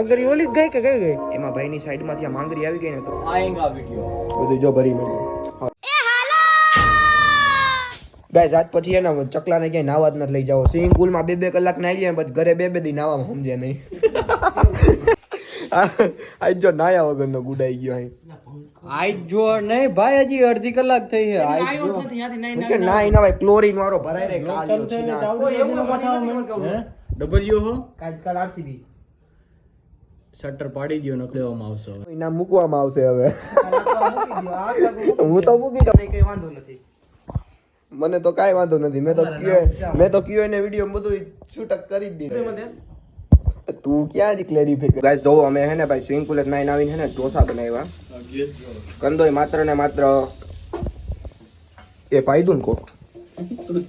માંગરી ઓલી જ ગઈ કે કઈ ગઈ? એમાં ભાઈની સાઈડમાંથી આ માંગરી આવી ગઈ ને તો. આયેગા વિડિયો બધું જો ભરી મેં. ગાઈઝ આજ પછી એને ચકલાને ક્યાંય નાવા જ ન લઈ જાવ સ્વિમિંગ પુલમાં બે બે કલાક નાઈ લે પછી ઘરે બે બે દી નાવામાં સમજે નહીં. આજ જો નાયા વગરનો ગુડાઈ ગયો અહીં. આજ જો નહીં ભાઈ હજી અડધી કલાક થઈ છે. આજ જો નાઈ ના ભાઈ ક્લોરીન વાળો ભરાઈ રે કાલ્યો છે ના ડબલ્યુ હો? કાલ આરસીબી શટર પાડી દો નકલેવામાં આવશે હવે. ઇનામ મૂકવામાં આવશે હવે. હું તો મૂકી દઉં. કઈ વાંધો નથી. મને તો કાઈ વાંધો નથી. મેં તો કયો મેં તો કયો એને વીડિયો બધું છૂટક કરી જ દીધું. તું? ક્યાં જ ક્લેરિફાઈ ગાઈસ જો અમે હે ને ભાઈ સ્વિમિંગ પુલ નાઈન આવીને હે ને ઢોસા બનાવ્યા. કંદોય માત્ર ને માત્ર એ પાયદું ને કોક?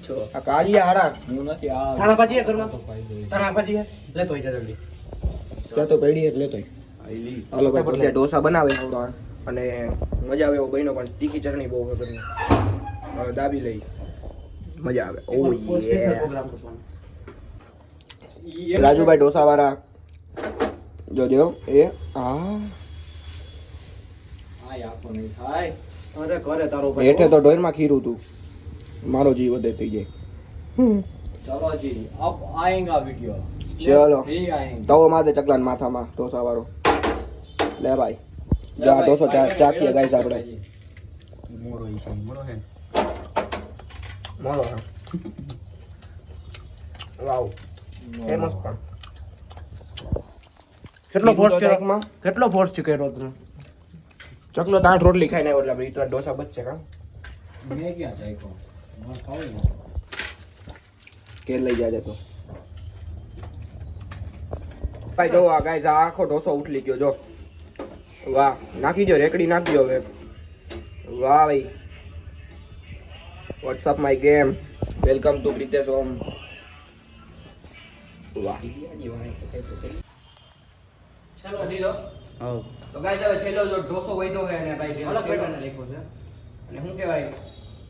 છો. આ કાળિયા હાડા હું નથી આ તારા પાજી ઘરમાં? તો ફાયદો છે. થાણા ભાજી હે લેતો જલ્દી. ત્યાં તો પડી એટલે તો હાલો ભાઈ ભજીયા ઢોસા બનાવે અને મજા આવે એવો બહેનો પણ તીખી ચટણી બહુ વગરની દાબી લઈ. મજા આવે. ઓ રાજુભાઈ ઢોસા વાળા જોજો એ આ. તો ઢોરમાં ખીરું તું. મારો જીવ વધે થઈ જાય. ચલો જી આપ આયેગા વિડિયો. ચલો. તવો માથે ચકલાન માથામાં ઢોસા વાળો લે ભાઈ. જા ઢોસો ચાખીએ ગાઈસ આપણે. મોરો છે મોરો હે મોરો વાવ. ફેમસ પણ. કેટલો ફોર્સ કર્યો? કેટલો ફોર્સ કર્યો તને? ચકલો દાંત રોટલી ખાઈને આવ્યો એટલે આપણે ઢોસા ડોસા બચશે કા? મેં ક્યાં જાય કો કે લઈ જાજે તો. ભાઈ જો આ ગાઈસ આ આખો ઢોસો ઉઠલી ગયો જો. વાહ નાખી દો રેકડી નાખી દો હવે. વાહ ભાઈ. What's up my game welcome to Pritesh Om વાહ. ચલો લીધો હા તો ગાઈઝ હવે છેલ્લો જો ઢોસો વૈધો છે અને ભાઈ અલગ છેલ્લો- પેટર્ન રાખ્યો છે. અને શું કહેવાય?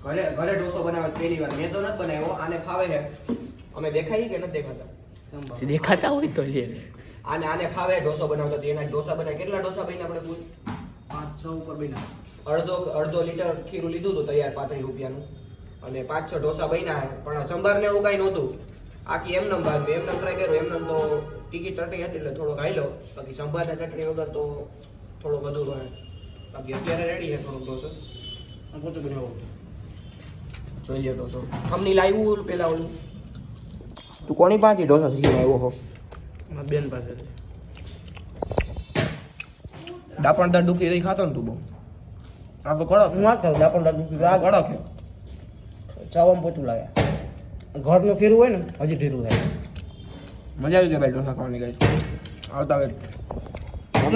ઘરે ઘરે ઢોસો બનાવ્યો પહેલી વાર. મેં તો નથી બનાવ્યો આને ફાવે છે. અમે દેખાઈ કે નથી દેખાતા? દેખાતા હોય તો લે. આને આને ફાવે ઢોસો બનાવતો હતો. એના ઢોસા બનાવે કેટલા ઢોસા બન્યા આપણે કુલ? પાંચ છ ઉપર બન્યા. અડધો અડધો લીટર ખીરું લીધું હતું તૈયાર પાંત્રીસ રૂપિયાનું. અને પાંચ છ ઢોસા બન્યા. પણ ચંબાર ને એવું કાંઈ નહોતું. આખી એમ એમનમ ભાગ એમનમ ટ્રાય કર્યો. એમનમ તો ટીકી ચટણી હતી એટલે થોડોક લો બાકી સંભાર ને ચટણી વગર તો થોડોક અધૂરો રહે. બાકી અત્યારે રેડી છે થોડોક ઢોસો. પોતે બનાવો. જોઈ લે ઢોસો. અમને લાવ્યું પેલા ઓલું. તું કોની પાસેથી ઢોસા શીખીને આવ્યો હો? બેન પાસે દાપણ દાળ દુખી રહી ખાતો ને તું બહુ. આ તો કડક હું ના ખાઉં દાપણ દાપણ આ કડક છે. ચાવામાં પોચું લાગે. ઘરનું ફેરવું હોય ને હજી ઢીરું થાય. મજા આવી ગઈ ભાઈ ઢોસા ખાવાની ગઈ આવતા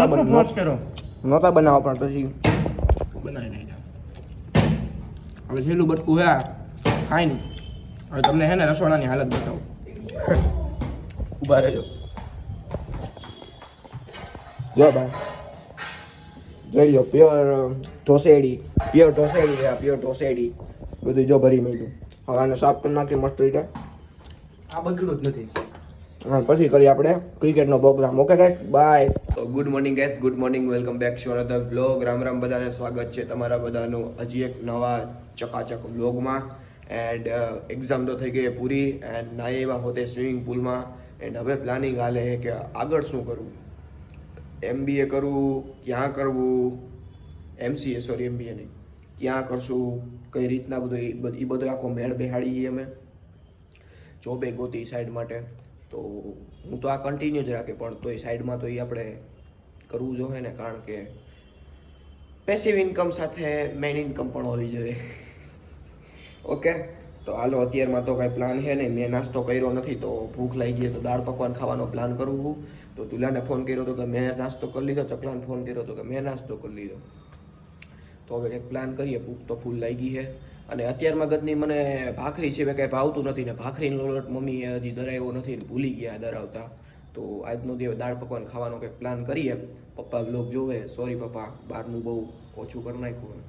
બન- ફોર્સ કર્યો? નહોતા બનાવવા પણ પછી. બનાવી નાખ્યા હવે છેલ્લું બટકું હે ખાઈ ખાય નહીં હવે તમને હે ને રસોડાની હાલત બતાવું. ઊભા રહેજો. જો ભાઈ. જોઈ લો પ્યોર ઢોસેડી. પ્યોર ઢોસેડી છે પ્યોર ઢોસેડી. બધું જો ભરી મળ્યું. હવે આને સાફ કરી નાખી મસ્ત રીતે. આ બગડ્યું જ નથી. પછી કરીએ આપણે ક્રિકેટનો programme. Okay guys bye good morning guys good morning welcome back to another blog Ram Ram બધાને સ્વાગત છે તમારા બધાનું હજી એક નવા ચકાચક બ્લોગમાં એન્ડ એક્ઝામ તો થઈ ગઈ પૂરી. એન્ડ નાઈ એવા હોતે સ્વિમિંગ પુલમાં એન્ડ હવે પ્લાનિંગ હાલે છે કે આગળ શું કરવું એમબીએ કરવું ક્યાં કરવું? એમસીએ સોરી એમબીએ નહીં. ક્યાં કરશું? કઈ રીતના બધું એ બધ- આખો મેળ બેહાડીએ અમે. જોબે ગોતી સાઈડ માટે. તો હું તો આ કન્ટિન્યુ જ રાખે, પણ એ સાઈડમાં તો એ આપણે કરવું જોઈએ ને, કારણ કે પેસિવ ઇન્કમ સાથે મેઇન ઇન્કમ પણ હોવી જોઈએ. ઓકે તો હાલો, અત્યારમાં તો કાંઈ પ્લાન છે નહીં. મેં નાસ્તો કર્યો નથી, તો ભૂખ લાગી ગઈ, તો દાળ પકવાન ખાવાનો પ્લાન કરું તો તુલાને ફોન કર્યો હતો કે મેં નાસ્તો કરી લીધો, ચકલાને ફોન કર્યો હતો કે મેં નાસ્તો કરી લીધો. તો હવે કંઈક પ્લાન કરીએ, ભૂખ તો ફૂલ લાગી છે. અને અત્યારમાં ગતની મને ભાખરી છે કાંઈ ભાવતું નથી ને ભાખરીનો લોટ મમ્મીએ હજી દરાયો નથી ભૂલી ગયા દરાવતા. તો આજનો દિવસ દાળ પકવાન ખાવાનો કંઈક પ્લાન કરીએ. પપ્પા બ્લોગ જોવે. સોરી પપ્પા, બહારનું બહુ ઓછું કરી નાખ્યું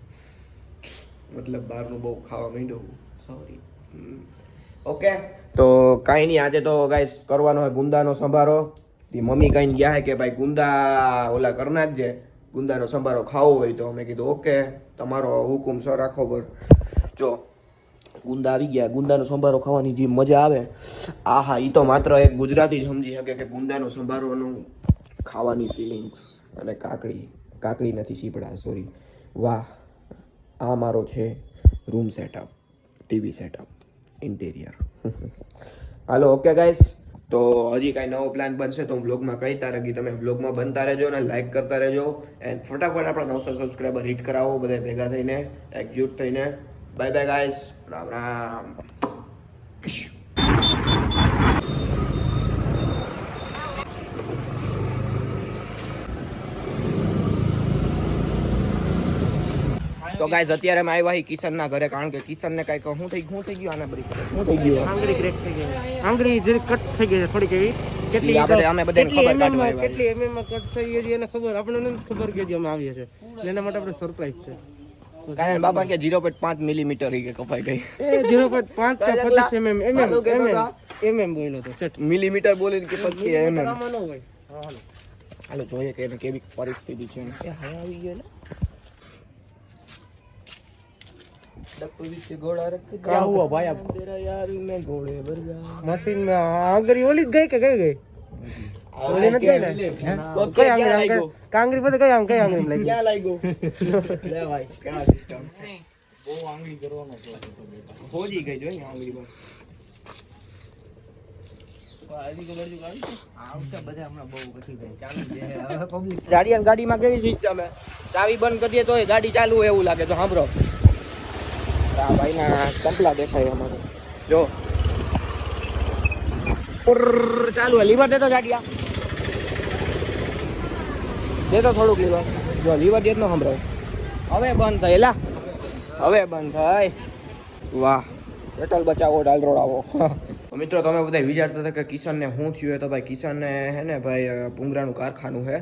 મતલબ બહારનું બહુ ખાવા માંડ્યું. સોરી ઓકે તો કાંઈ નહીં આજે તો ગાઈસ કરવાનો હોય ગુંદાનો સંભારો. એ મમ્મી કહીને ગયા હે કે ભાઈ ગુંદા ઓલા કર નાખજે. ગુંદાનો સંભારો ખાવો હોય તો મેં કીધું ઓકે તમારો હુકુમ સર રાખો પર જો ગુંદા આવી ગયા. ગુંદાનો સંભારો ખાવાની જે મજા આવે આ હા એ તો માત્ર એક ગુજરાતી જ સમજી શકે કે ગુંદાનો સંભારોનું ખાવાની ફિલિંગ્સ અને કાકડી કાકડી નથી સીપડા સોરી વાહ. આ મારો છે room setup TV setup interior hello okay guys તો હજી કાંઈ નવો પ્લાન બનશે તો હું બ્લોગમાં કહીતા રહી તમે બ્લોગમાં બનતા રહેજો અને લાઇક કરતા રહેજો. એન્ડ ફટાફટ આપણા નવસો સબસ્ક્રાઈબર હિટ કરાવો બધા ભેગા થઈને, એકજૂટ થઈને. Bye bye guys Ram Ram. તો ગાઈસ અત્યારે અમે આવ્યા છીએ કિશનના ઘરે કારણ કે કિશનને કાંઈક શું થઈ શું થઈ ગયું આને બધી શું થઈ ગયું. આંગળી ક્રેક થઈ ગઈ. આંગળી જે કટ થઈ ગઈ છે થોડીક એવી. ઈ આપણે- અમે બધાને કેટલી ખબર MM કાઢવા આવ્યા કેટલી એમએમમાં કટ થઈ ગઈ છે એને ખબર? આપણને ખબર કે અમે આવીએ છે એના માટે આપણે સરપ્રાઈઝ છે. કારણ બાપા કે ઝીરો પોઈન્ટ પાંચ મિલીમીટર કે કપાઈ ગઈ. એ 0.5 કે 25 mm mm mm. mm બોલ્યો તો સેટ મિલીમીટર બોલે કે પછી એમ એમ આમાં ન હોય. હા હાલો જોઈએ કે એને કેવી પરિસ્થિતિ છે એ હાય આવી ગયો ને. क्या हुआ भाई आप તેરા યાર મેં ઘોડે ભર જા मशीन में आंगरी ओली જ ગઈ કે કઈ ગઈ ઓલી નથી ગઈ ને ઓકે, કઈ ક્યાં આંગળી લાગ્યો? આંગળી- કાંગરી બધે કઈ આંગ કઈ આંગળી લાગી ક્યાં લાગ્યો લે ભાઈ કેળા સિસ્ટમ બહુ આંગળી કરવાનો હોજી ગઈ જોઈ ને આંગળી પર ગાડી ગાડીમાં કેવી સિસ્ટમ હે ચાવી બંધ કરીએ તો ગાડી ચાલુ હોય એવું લાગે તો સાંભળો આ ભાઈના કંપલા દેખાય અમારે જો ચાલુ લીવર દેતો ગાડી દેતો થોડુંક લીવર જો લીવર દેત નો હવે બંધ થઈ લા હવે બંધ થઈ વાહ પેટ્રોલ બચાવો ડાલ રોડાવો મિત્રો, તમે બધા વિચારતા હતા કે કિશનને શું થયું તો ભાઈ કિશનને હે ને ભાઈ ભૂંગરાનું કારખાનું હે.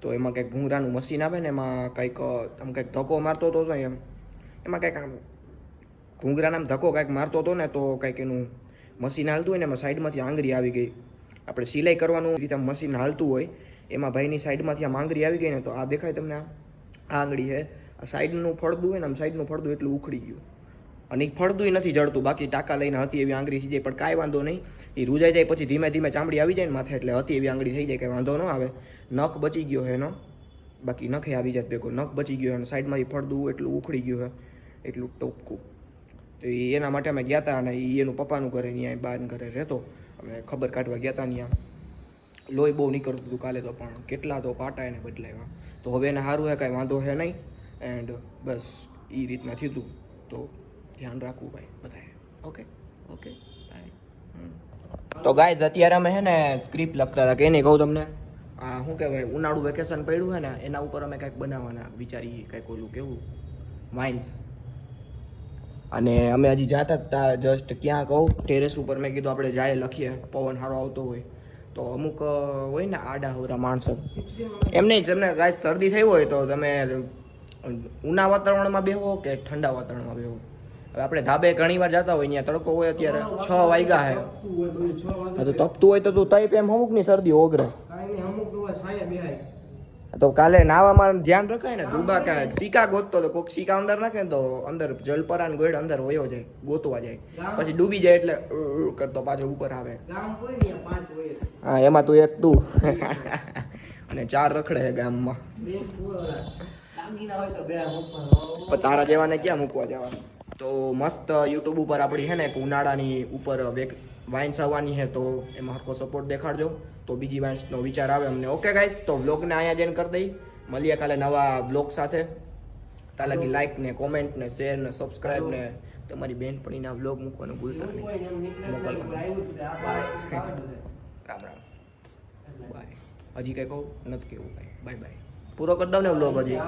તો એમાં કંઈક ભૂંગરાનું મશીન આવે ને, એમાં કંઈક આમ કંઈક ધક્કો મારતો હતો એમ. એમાં કંઈક આમ ભૂંગરાને આમ ધક્કો કાંઈક મારતો હતો ને તો કંઈક એનું મશીન હાલતું હોય ને એમાં સાઈડમાંથી આંગળી આવી ગઈ. આપણે સિલાઈ કરવાનું રીતે મશીન હાલતું હોય, એમાં ભાઈની સાઈડમાંથી આમ આંગળી આવી ગઈ ને તો આ દેખાય તમને આ? આંગળી છે. આ સાઈડનું ફળદું હોય ને આમ સાઈડનું ફળદું એટલું ઉખડી ગયું. અને એ ફળદું નથી જડતું, બાકી ટાંકા લઈને હતી એવી આંગળી થઈ જાય, પણ કાંઈ વાંધો નહીં. એ રૂજાઈ જાય પછી ધીમે ધીમે ચામડી આવી જાય ને માથે એટલે હતી એવી આંગળી થઈ જાય કે વાંધો ન આવે. નખ બચી ગયો છે એનો. બાકી નખે આવી જાય ભેગો, નખ બચી ગયો અને સાઈડમાં એ ફળદું એટલું ઉખડી ગયું છે, એટલું ટોપકું. તો એ એના માટે અમે ગયા હતા અને એ એનું પપ્પાનું ઘરે ત્યાં બાર ઘરે રહેતો. અમે ખબર કાઢવા ગયા હતા ત્યાં લોહી બહુ નીકળતું હતું કાલે તો પણ કેટલા તો પાટા એને બદલાવ્યા. તો હવે એને સારું હે, કાંઈ વાંધો હે નહીં. એન્ડ બસ એ રીતના થયું હતું તો ધ્યાન રાખવું ભાઈ બધાએ. ઓકે? ઓકે? બાય. તો ગાઈઝ, અત્યારે અમે હે ને સ્ક્રિપ્ટ લખતા હતા. કે નહીં કહું તમને? આ શું કહેવાય? ઉનાળું વેકેશન પડ્યું છે ને, એના ઉપર અમે કાંઈક બનાવવાના વિચારીએ, કંઈક ઓલું કેવું? વાઇન્સ. અને અમે હજી જાતા હતા જસ્ટ ક્યાં કહું ટેરેસ ઉપર મેં કીધું આપણે જાય લખીએ પવન સારો આવતો હોય. તો અમુક હોય ને આડા હવરા માણસો. એમ નહીં તમને ગાય શરદી થઈ હોય તો તમે ઉના વાતાવરણમાં બેહો કે ઠંડા વાતાવરણમાં બેહો. હવે આપણે ધાબે ઘણી વાર જતા હોય ત્યાં તડકો હોય અત્યારે છ વાગ્યા હે. તો તપતું હોય તો તું તઈ એમ અમુકની શરદી ઓગરે કાંઈ નહીં અમુકનું છાયા બેહાય. તો કાલે નાવામાં ધ્યાન રખાય ને દુબા કા સિક્કા ગોતતો તો કોક સિક્કા અંદર નાખે તો અંદર જલપરા ગોળ અંદર વયો જાય ગોતવા જાય. પછી ડૂબી જાય એટલે કરતો પાછો ઉપર આવે. હા એમાં તું એક તું. અને ચાર રખડે છે ગામમાં. તારા જેવાને ક્યાં મૂકવા જવાનું? તો મસ્ત યુટ્યુબ ઉપર આપણી છે ને એક ઉનાળાની ઉપર વાઇન્સ આવવાની છે તો એમાં હરખો સપોર્ટ દેખાડજો. તો બીજી વાઇન્સનો વિચાર આવે અમને. ઓકે ગાઈસ તો વ્લોગને અહીંયા જઈને કરી દઈ. મળીએ કાલે નવા બ્લોગ સાથે. ત્યાં લગી લાઈક ને કોમેન્ટ ને શેર ને સબસ્ક્રાઇબ ને તમારી બેનપણીના વ્લોગ મૂકવાનું ભૂલતા નહીં. મોકલવાનું. બાય. રામ રામ. બાય હજી કંઈ કહું? નથી કેવું કાંઈ. બાય બાય પૂરો કરી દઉં ને વ્લોગ હજી.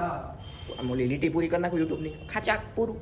આમ ઓલી લીટી પૂરી કરી નાખું યુટ્યુબની ખાચા પૂરું.